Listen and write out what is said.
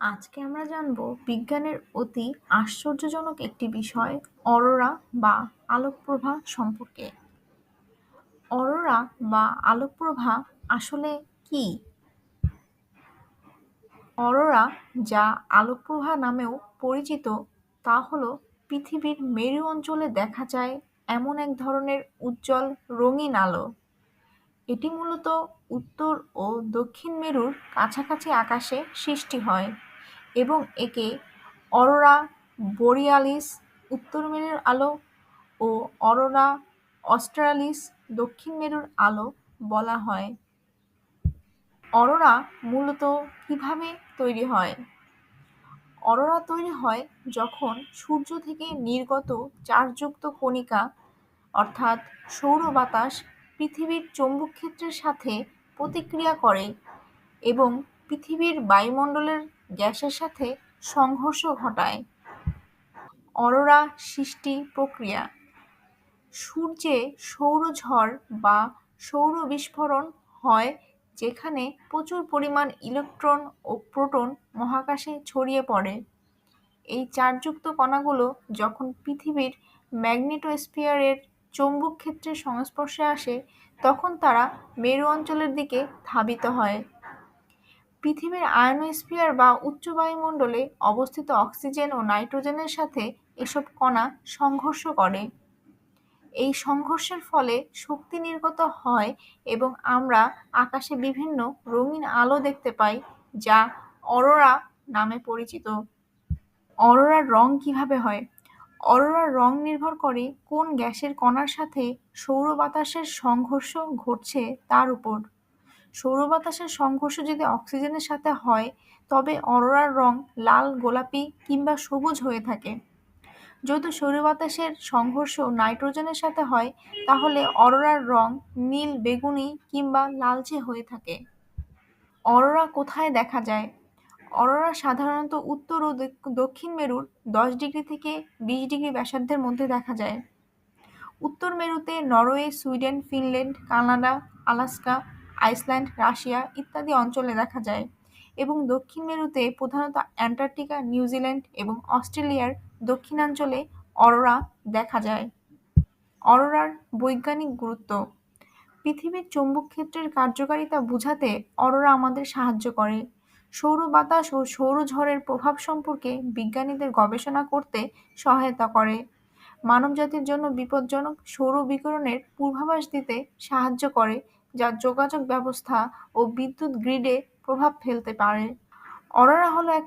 আজকে আমরা জানব বিজ্ঞানের অতি আশ্চর্যজনক একটি বিষয়, অরোরা বা আলোকপ্রভা সম্পর্কে। অরোরা বা আলোকপ্রভা আসলে কি? অরোরা যা আলোকপ্রভা নামেও পরিচিত, তা হল পৃথিবীর মেরু অঞ্চলে দেখা যায় এমন এক ধরনের উজ্জ্বল রঙিন আলো। এটি মূলত উত্তর ও দক্ষিণ মেরুর কাছাকাছি আকাশে সৃষ্টি হয়। এবং একে অরোরা বোরিয়ালিস উত্তর মেরুর আলো ও অরোরা অস্ট্রালিস দক্ষিণ মেরুর আলো বলা হয়। অরোরা মূলত কীভাবে তৈরি হয়? অরোরা তৈরি হয় যখন সূর্য থেকে নির্গত চার্জযুক্ত কণিকা, অর্থাৎ সৌর বাতাস, পৃথিবীর চৌম্বক ক্ষেত্রের সাথে প্রতিক্রিয়া করে এবং পৃথিবীর বায়ুমণ্ডলের গ্যাসের সাথে সংঘর্ষ ঘটায়। অরোরা সৃষ্টি প্রক্রিয়া। সূর্যে সৌরঝড় বা সৌর বিস্ফোরণ হয় যেখানে প্রচুর পরিমাণ ইলেকট্রন ও প্রোটন মহাকাশে ছড়িয়ে পড়ে। এই চার্জযুক্ত কণাগুলো যখন পৃথিবীর ম্যাগনেটোস্ফিয়ারের চৌম্বক ক্ষেত্রের সংস্পর্শে আসে, তখন তারা মেরু অঞ্চলের দিকে ধাবিত হয়। পৃথিবীর আয়নোস্ফিয়ার বা উচ্চ বায়ুমণ্ডলে অবস্থিত অক্সিজেন ও নাইট্রোজেনের সাথে এসব কণা সংঘর্ষ করে। এই সংঘর্ষের ফলে শক্তি নির্গত হয় এবং আমরা আকাশে বিভিন্ন রঙিন আলো দেখতে পাই, যা অরোরা নামে পরিচিত। অরোরার রং কীভাবে হয়? অরোরার রং নির্ভর করে কোন গ্যাসের কণার সাথে সৌর বাতাসের সংঘর্ষ ঘটছে তার উপর। সৌর বাতাসের সংঘর্ষ যদি অক্সিজেনের সাথে হয়, তবে অরোরার রং লাল, গোলাপি কিংবা সবুজ হয়ে থাকে। যদি সৌর বাতাসের সংঘর্ষ নাইট্রোজেনের সাথে হয়, তাহলে অরোরার রং নীল, বেগুনি কিংবা লালচে হয়ে থাকে। অরোরা কোথায় দেখা যায়? অরোরা সাধারণত উত্তর ও দক্ষিণ মেরুর দশ ডিগ্রি থেকে বিশ ডিগ্রি ব্যাসার্ধের মধ্যে দেখা যায়। উত্তর মেরুতে Norway, Sweden, Finland, Canada, Alaska Iceland, Russia ইত্যাদি অঞ্চলে দেখা যায় এবং দক্ষিণ মেরুতে প্রধানত অ্যান্টার্কটিকা নিউজিল্যান্ড এবং অস্ট্রেলিয়ার দক্ষিণাঞ্চলে অরোরা দেখা যায়। অরোরার বৈজ্ঞানিক গুরুত্ব। পৃথিবীর চৌম্বক ক্ষেত্রের কার্যকারিতা বোঝাতে অরোরা আমাদের সাহায্য করে। সৌর বাতাস ও সৌরঝড়ের প্রভাব সম্পর্কে বিজ্ঞানীদের গবেষণা করতে সহায়তা করে। মানবজাতির জন্য বিপজ্জনক সৌর বিকিরণের পূর্বাভাস দিতে সাহায্য করে যা যোগাযোগ ব্যবস্থা ও বিদ্যুৎ গ্রিডে প্রভাব ফেলতে পারে। অরোরা হলো এক